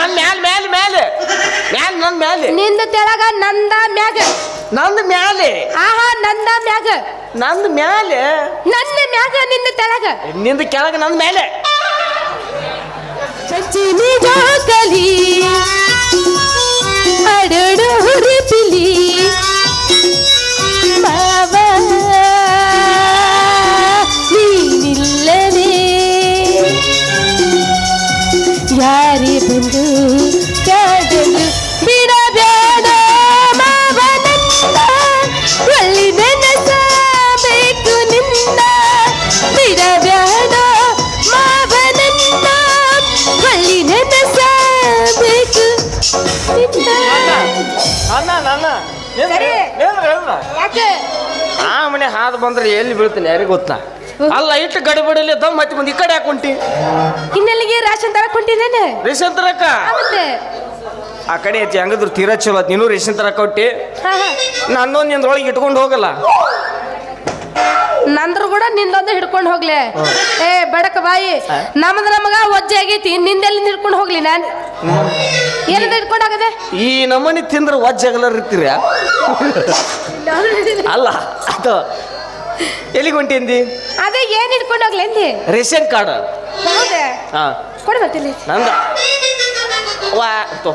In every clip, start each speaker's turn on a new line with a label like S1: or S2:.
S1: ನನ್ ಮ್ಯಾಲ ಮ್ಯಾಲ ಮ್ಯಾಲೆ. ಮ್ಯಾಲ ನನ್ ಮ್ಯಾಲೆ.
S2: ನಿಂದ ತೆಳಗ ನಂದ ಮ್ಯಾಗ.
S1: ನಂದ ಮ್ಯಾಲೆ.
S2: ಆಹಾ ನಂದ ಮ್ಯಾಗ.
S1: ನಂದ ಮ್ಯಾಲೆ.
S2: ನನ್ನ ಮ್ಯಾಗ ನಿಂದ ತೆಳಗ.
S1: ನಿಂದ ಕೆಳಗ ನಂದ್ ಮ್ಯಾಲೆ.
S2: ಚಚ್ಚಿನಿ ಜಾಕಲಿ ನಿನ್ನ ನನ್ನ ಸರಿ. ಯಾಕೆ?
S1: ಆ ಮನೆ ಹಾದು ಬಂದ್ರೆ ಎಲ್ಲಿ ಬೀಳ್ತೀನಿ ಯಾರಿಗೆ ಗೊತ್ತಾ? ಅಲ್ಲ ಇಟ್ಟು ಗಡಿಬಿಡಲಿ ದಮ್ ಮತ್ತೆ ಬಂದು ಈ ಕಡೆ ಹಾಕೊಂಟಿ
S2: ಇನ್ನೆಲ್ಲಿಗೆ ರೇಷನ್ ತರಕ್ ಹೊಂಟಿದ್ದೇನೆ?
S1: ರೇಷನ್ ತರಕ?
S2: ಮತ್ತೆ
S1: ಆ ಕಡೆ ಐತಿ ಹಂಗದ್ರು ತೀರಾ ಚಲೋ ಆತ್. ನೀನು ರೇಷನ್ ತರಕ ಕೊಟ್ಟಿ
S2: ನಾನು ಹಾ.
S1: ನನ್ನೊಂದು ನಿಂದ್ರೊಳಗೆ ಇಟ್ಕೊಂಡು ಹೋಗಲ್ಲ.
S2: ನಂದ್ರ ಕೂಡ ನಿಂದೊಂದು ಹಿಡ್ಕೊಂಡು ಹೋಗ್ಲೆ. ಏ ಬಡಕ ಬಾಯಿ ನಮ್ದ ನಮಗ ಒಜ್ಜೆ ಆಗೈತಿ ನಿಂದೆಲ್ಲಿ ಹಿಡ್ಕೊಂಡು ಹೋಗ್ಲಿ ನಾನು? ಏನಂತ ಹಿಡ್ಕೊಂಡು ಹೋಗದೆ
S1: ಈ ನಮನಿ ತಿಂದ್ರೆ ವಜ್ಜಾಗಲರ್ ಇರ್ತೀರ ಅಲ್ಲ ಅದು ಎಲ್ಲಿಗೆ ಹೊಂಟಿಂದಿ
S2: ಅದೇ? ಏನ್ ಹಿಡ್ಕೊಂಡು ಹೋಗ್ಲಿ ಅಂದಿ?
S1: Ration card.
S2: ಹೌದೇ?
S1: ಹಾ.
S2: ಕೊಡು ಮತ್ತಿಲ್ಲಿ
S1: ನಂದ. ವಾ ತೋ.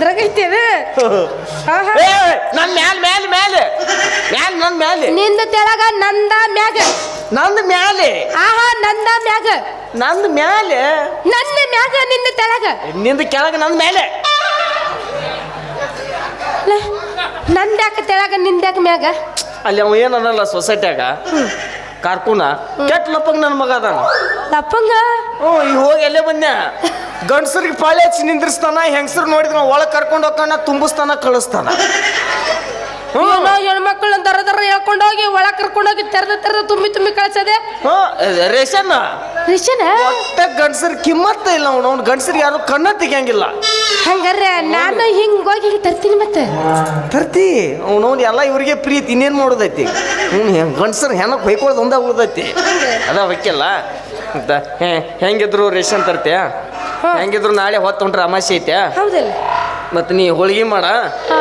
S2: ಇದ್ರಾಗ ಐತಿ ಅದು. ಹಾ ಹಾ
S1: ಏ ನನ್ ಮ್ಯಾಲ ಮ್ಯಾಲ ಮ್ಯಾಲೆ. ಮ್ಯಾಲ ನನ್ ಮ್ಯಾಲೆ.
S2: ನಿಂದ ತೆಳಗ ನಂದ ಮ್ಯಾಗ.
S1: ನಂದ್ ಮ್ಯಾಲೆ.
S2: ಆಹಾ ನಂದ ಮ್ಯಾಗ.
S1: ನಂದ್ ಮ್ಯಾಲೆ.
S2: ನನ್ನ ಮ್ಯಾಗ ನಿಂದ ತೆಳಗ.
S1: ನಿಂದ ಕೆಳಗ ನಂದ್ ಮ್ಯಾಲೆ.
S2: ಲೆ, ನಂದ್ಯಾಕ ತೆಳಗ ನಿಂದ್ಯಾಕ ಮ್ಯಾಗ?
S1: ಅಲ್ಲಿ ಅವ ಏನಲ್ಲ ಸೊಸೈಟ್ಯಾಗ? ಕಾರ್ಕುನ. ಕೆಟ್ಟ ಲಪ್ಪಂಗ ನನ್ನ ಮಗ ಅದಾನ.
S2: ಲಪ್ಪಂಗ
S1: ಹ್ಞೂ ಈಗ ಹೋಗಿ ಎಲ್ಲೇ ಬಂದ್ಯ? ಗಂಡಸರಿಗೆ ಪಾಳೆ ಹಚ್ಚಿ ನಿಂದ್ರಿಸ್ತಾನ ಹೆಂಗಸರು ನೋಡಿದ್ರ ಒಳಗೆ ಕರ್ಕೊಂಡು ಹೋಗ್ತಾನ ತುಂಬಿಸ್ತಾನ ಕಳಿಸ್ತಾನ. ಹ್ಞೂ
S2: ಏನೋ ಹೆಣ್ಮಕ್ಳು ದರ ದರ ಹೇಳ್ಕೊಂಡು ಹೋಗಿ ಒಳ ಕರ್ಕೊಂಡು ಹೋಗಿ ತೆರೆದ ತೆರೆದ ತುಂಬಿ ತುಂಬಿ ಕಳ್ಸದೆ?
S1: ಹ್ಞೂ ರೇಷನ್.
S2: ರಿಷನ?
S1: ಒಟ್ಟ ಗಂಡಸರ್ ಕಿಮ್ಮತ್ತ ಇಲ್ಲ ಅವನು. ಅವ್ನು ಗಂಡಸರಿಗೆ ಯಾರು ಕಣ್ಣ ತೆಗಿಯಂಗಿಲ್ಲ
S2: ಹಂಗಾರೆ ನಾನು ಹಿಂಗ್ ಹೋಗಿ ಹಿಂಗ್ ತರ್ತೀನಿ ಮತ್ತೆ?
S1: ತರ್ತಿ. ಅವ್ನವ್ನು ಎಲ್ಲ ಇವ್ರಿಗೆ ಪ್ರೀತಿ ಇನ್ನೇನು ಮಾಡೋದೈತಿ? ಹ್ಞೂ ಹೆಂಗೆ ಗಂಡಸರು ಹೆಣಕ್ಕೆ ಹೊಯ್ಕೊಳ್ಳೋದು ಒಂದೇ ಉಳ್ದೈತಿ. ಅದ ಹೊಕ್ಕಿಲ್ಲ ಅಂತ. ಹೇ ಹೆಂಗಿದ್ರು ರೇಷನ್ ತರ್ತೀಯ? ಹೆಂಗಿದ್ರು ನಾಳೆ ಹೊತ್ತು ಹೊಂಟ್ರೆ ಅಮಾಸೆ ಐತೆ.
S2: ಹೌದಲ್ಲ.
S1: ಮತ್ತು ನೀ ಹೋಳಿಗೆ ಮಾಡ.
S2: ಹಾ.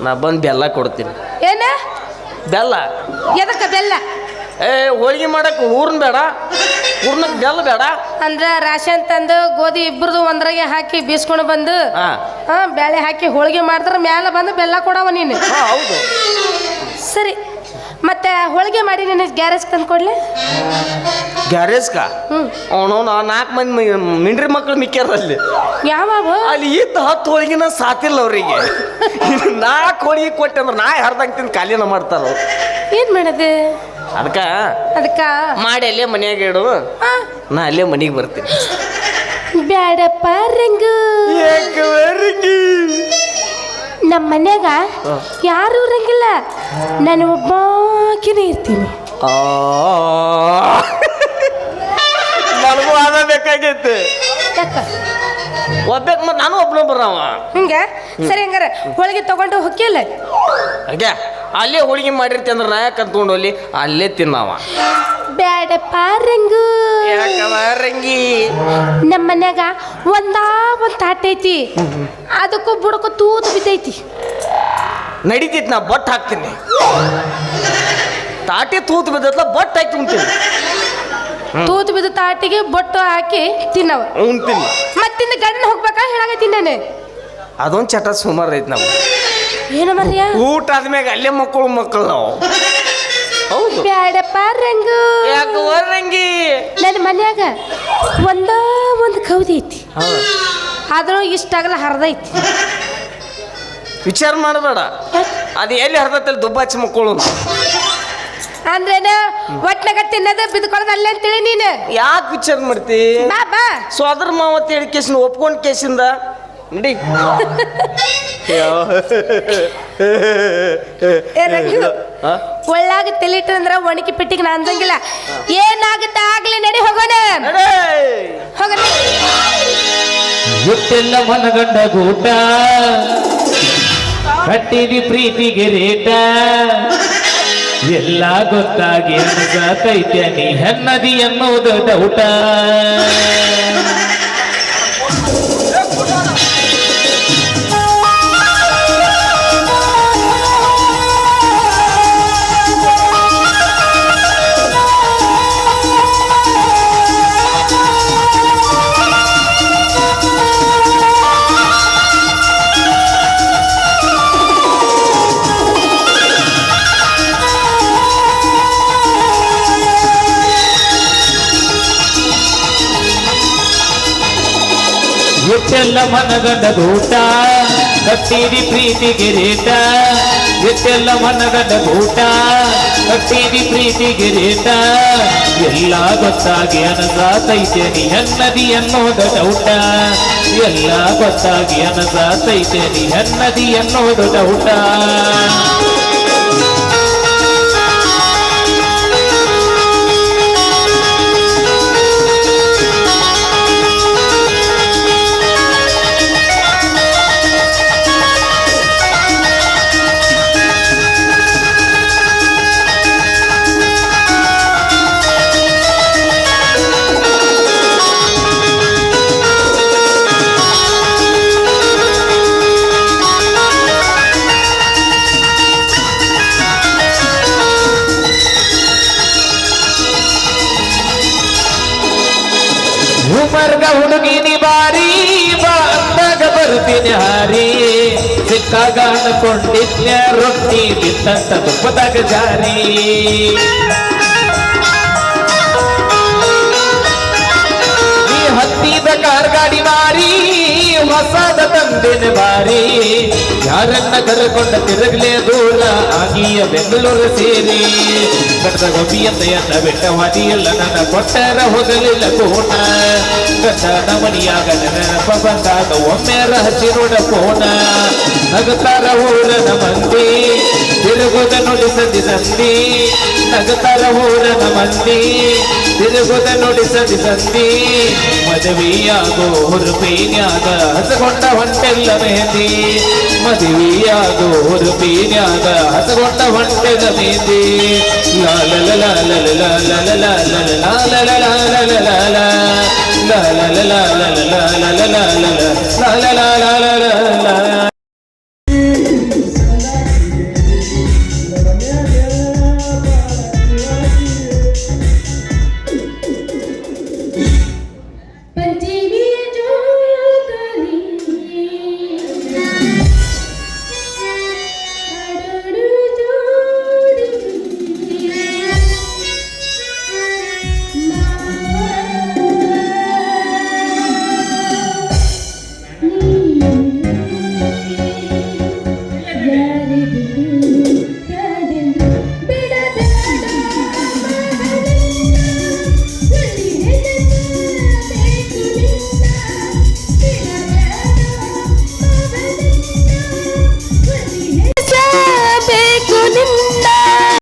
S1: ನಾ ಬಂದು ಬೆಲ್ಲ ಕೊಡ್ತೀನಿ.
S2: ಏನ?
S1: ಬೆಲ್ಲ.
S2: ಎದಕ್ಕ ಬೆಲ್ಲ?
S1: ಏ ಹೋಳಿಗೆ ಮಾಡಕ್ ಹೂರ್ನ ಬೇಡ. ಊರ್ನ ಬೆಲ್ಲ ಬೇಡ.
S2: ಅಂದ್ರೆ ರಾಶನ್ ತಂದು ಗೋಧಿ ಇಬ್ಬರದು ಒಂದ್ರಾಗೆ ಹಾಕಿ ಬೀಸ್ಕೊಂಡು ಬಂದು
S1: ಹಾಂ.
S2: ಬ್ಯಾಳೆ ಹಾಕಿ ಹೋಳಿಗೆ ಮಾಡಿದ್ರೆ ಮ್ಯಾಲ ಬಂದು ಬೆಲ್ಲ ಕೊಡವ ನೀನು.
S1: ಹೌದು.
S2: ಸರಿ. ಮತ್ತೆ ಹೋಳಿಗೆ ಮಾಡಿ ನಿನ್ನ ಗ್ಯಾರೇಜ್ ತಂದು ಗ್ಯಾರೇಜ್ಗ?
S1: ಗ್ಯಾರೇಜ್ಕ
S2: ಹ್ಮ್
S1: ಅವನವನು ನಾಲ್ಕು ಮಂದಿ ಮಿಂಡ್ರಿ ಮಕ್ಳು ಮಿಕ್ಕ್ಯಾರಲ್ಲಿ
S2: ಯಾವಾಗ?
S1: ಅಲ್ಲಿ ಇದ್ದ ಹತ್ತು ಹೋಳಿಗೆನ ಸಾತಿಲ್ಲ ಅವರಿಗೆ. ನಾಲ್ಕು ಹೋಳಿಗೆ ಕೊಟ್ಟೆ ಅಂದ್ರೆ ನಾ ಹರ್ದಂಗೆ ತಿಂದು ಖಾಲಿನ ಮಾಡ್ತಾರ.
S2: ಏನ್ ಮಾಡದೆ?
S1: ಅದಕ್ಕ
S2: ಅದಕ್ಕ?
S1: ಮಾಡಿ ಅಲ್ಲೇ ಮನ್ಯಾಗ ಇಡು. ನಾ ಅಲ್ಲೇ ಮನೆಗೆ ಬರ್ತೀನಿ.
S2: ಬ್ಯಾಡಪ್ಪ ರಂಗು. ನಮ್ಮ ಮನ್ಯಾಗ ಯಾರು ಇರಂಗಿಲ್ಲ. ನಾನು ಒಬ್ಬಾಕಿನೇ ಇರ್ತೀನಿ.
S1: ನನಗೂ ಅದ ಬೇಕಾಗೈತೆ
S2: ಯಾಕ?
S1: ಒಬ್ಬೇಕು ಮತ್ತೆ ನಾನು ಒಬ್ಬನ ಬರವ
S2: ಹಿಂಗೆ? ಸರಿ ಹಂಗಾರೆ ಹೋಳಿಗೆ ತಗೊಂಡು ಹೊಕ್ಕಿಲ್ಲ
S1: ಹಂಗೆ ಅಲ್ಲೇ ಹೋಳಿಗೆ ಮಾಡಿರ್ತಿ ಅಂದ್ರೆ ನಾ ಯಾಕೆ ಅಲ್ಲಿ ಅಲ್ಲೇ ತಿನ್ನವ
S2: ಬ್ಯಾಡಪ್ಪ ರಂಗು
S1: ಯಾಕವ ರಂಗಿ
S2: ನಮ್ಮ ಮನ್ಯಾಗ ಒಂದಾ ಒಂದ್ ತಾಟ್ ಐತಿ. ಅದಕ್ಕೂ ಬುಡಕ್ಕೂ ತೂತು ಬಿದ್ದೈತಿ.
S1: ನಡೀತೈತಿ ನಾ ಬಟ್ ಹಾಕ್ತೀನಿ. ತಾಟಿ ತೂತು ಬಿದ್ದತ್ಲ ಬಟ್ ಹಾಕಿ ಉಣ್ತೀನಿ.
S2: ತೂತು ಬಿದ್ದ ತಾಟಿಗೆ ಬೊಟ್ಟು ಹಾಕಿ ತಿನ್ನವ.
S1: ಉಣ್ತೀನಿ.
S2: ಮತ್ತಿಂದ ಗಂಡ ಹೋಗ್ಬೇಕಾ ಹೇಳಾಗತ್ತೀನಿ ನಾನು.
S1: ಅದೊಂದು ಚಟ ಸುಮಾರು ಐತಿ ನಾವು
S2: ಏನು ಮರ್ಯಾ?
S1: ಊಟ ಆದ್ಮ್ಯಾಗ ಅಲ್ಲೇ ಮಕ್ಕಳು ಮಕ್ಕಳು ನಾವು. ಹೌದು.
S2: ಬ್ಯಾಡಪ್ಪ ರಂಗು.
S1: ಯಾಕವ ರಂಗಿ?
S2: ನನ್ನ ಮನ್ಯಾಗ ಒಂದ ಒಂದು ಕೌದಿ ಐತಿ.
S1: ಹೌದು.
S2: ಆದ್ರೂ ಇಷ್ಟಾಗಲ್ಲ ಹರಿದೈತಿ
S1: ವಿಚಾರ ಮಾಡಬೇಡ. ಅದು ಎಲ್ಲಿ ಹರ್ದತ್ತಲ್ಲಿ ದುಬ್ಬಾಚಿ ಮಕ್ಕಳು
S2: ಅಂದ್ರೇನ? ಒಟ್ನಾಗ ತಿನ್ನದೆ ಬಿದ್ಕೊಳ್ಳೋದು ಅಲ್ಲೇ ಅಂತೇಳಿ ನೀನು.
S1: ಯಾಕೆ ವಿಚಾರ ಮಾಡ್ತಿ?
S2: ಬಾ ಬಾ.
S1: ಸೋದರ ಮಾವ ಹೇಳಿ ಕೇಸಿನ ಒಪ್ಕೊಂಡ್ ಕೇಸಿಂದ. ನಡಿ?
S2: ಒಳ್ಳಾಗ ತೆಲಿಟ್ಟಂದ್ರ ಒಣಗಿ ಪೆಟ್ಟಿಗೆ ನಾ ಅಂದಂಗಿಲ್ಲ. ಏನಾಗುತ್ತೆ ಆಗ್ಲಿ ನಡಿ ಹೋಗೋಣ.
S1: ನಡೆ.
S2: ಹೋಗೋಣ.
S3: ಗೊತ್ತಿಲ್ಲ ಮನಗಂಡ ಗೂಟ. ಕಟ್ಟಿದಿ ಪ್ರೀತಿಗೆ ರೇಟ. ಎಲ್ಲ ಗೊತ್ತಾಗಿ ಅನ್ಸತೈತೆ ನೀ ಹೆನ್ನದಿ ಅನ್ನೋದು ಡೌಟ ಎಷ್ಟೆಲ್ಲ ಮನಗಂಡ ಗೂಟ ಕಟ್ಟಿದಿ ಪ್ರೀತಿ ರೇಟ. ಎಚ್ಚೆಲ್ಲ ಮನಗಂಡ ಗೂಟ ಕಟ್ಟಿದಿ ಪ್ರೀತಿ ರೇಟ. ಎಲ್ಲ ಗೊತ್ತಾಗಿ ಅನಸಾತೈತೆ ನೀ ಅನ್ನದಿ ಅನ್ನೋದ ಡೌಟ ಎಲ್ಲ ಗೊತ್ತಾಗಿ ಅನಸಾತೈತೆ ನೀ ಅನ್ನದಿ ಅನ್ನೋದು ಡೌಟ ಸಿಕ್ಕಾಗ ಅನ್ಕೊಂಡಿದ್ನ ರೊಟ್ಟಿ ಬಿತ್ತಂತ ತುಪ್ಪದಾಗ ಜಾರಿ. ನೀ ಹತ್ತಿದ ಕಾರ್ ಗಾಡಿ ಮಾರಿ ಹೊಸದ ತಂದಿನ ಬಾರಿ ಯಾರನ್ನ ಕರೆಕೊಂಡ ತಿರುಗಲೇ ದೂರ ಆಗಿಯ ಬೆಂಗಳೂರು ಸೇರಿ. ಕಟ್ಟದ ಗೊಂಬಿಯಂತ ಬೆಟ್ಟ ಮಾಡಿಯಲ್ಲ ನನ್ನ ಕೊಟ್ಟರ ಹೋಗಲಿಲ್ಲ ಕೋಣ ಕಟ್ಟದ ಮಣಿಯಾಗ ನೆನಪ ಬಂದಾಗ ಒಮ್ಮೆರ ನೋಡ ಕೋಣ ನಗತಾರ ಊರನ ಮಂದಿ ತಿರುಗುದ ನುಡಿ ಸಂದಿ ನಗತರ ಊರನ ಮಂದಿ ತಿರುಗುದ ನುಡಿಸದಿ ಸಂದಿ ಮದುವೆಯಾಗೋ ಹುರುಪೀನ್ಯಾಗ ಹಸಗೊಂಡ ಹೊಂಟೆಲ್ಲ ಮೆಹಂದಿ ಮದುವೆಯಾಗೋ ಹುರುಪೀನ್ಯಾಗ ಹಸಗೊಂಡ ಹೊಂಟೆಲ್ಲ ಮೆಹಂದಿ ಲಾಲ ಲಾಲ ಲಾಲ ಲಾಲ ಲಾಲ ಲಾಲ ಲಾಲ ಲಾಲ ಲಾಲ ಲಾಲ ಲಾಲ ಲಾಲ ಲಾಲ ಲಾಲ ಲಾಲ ಲಾಲ ಲಾಲ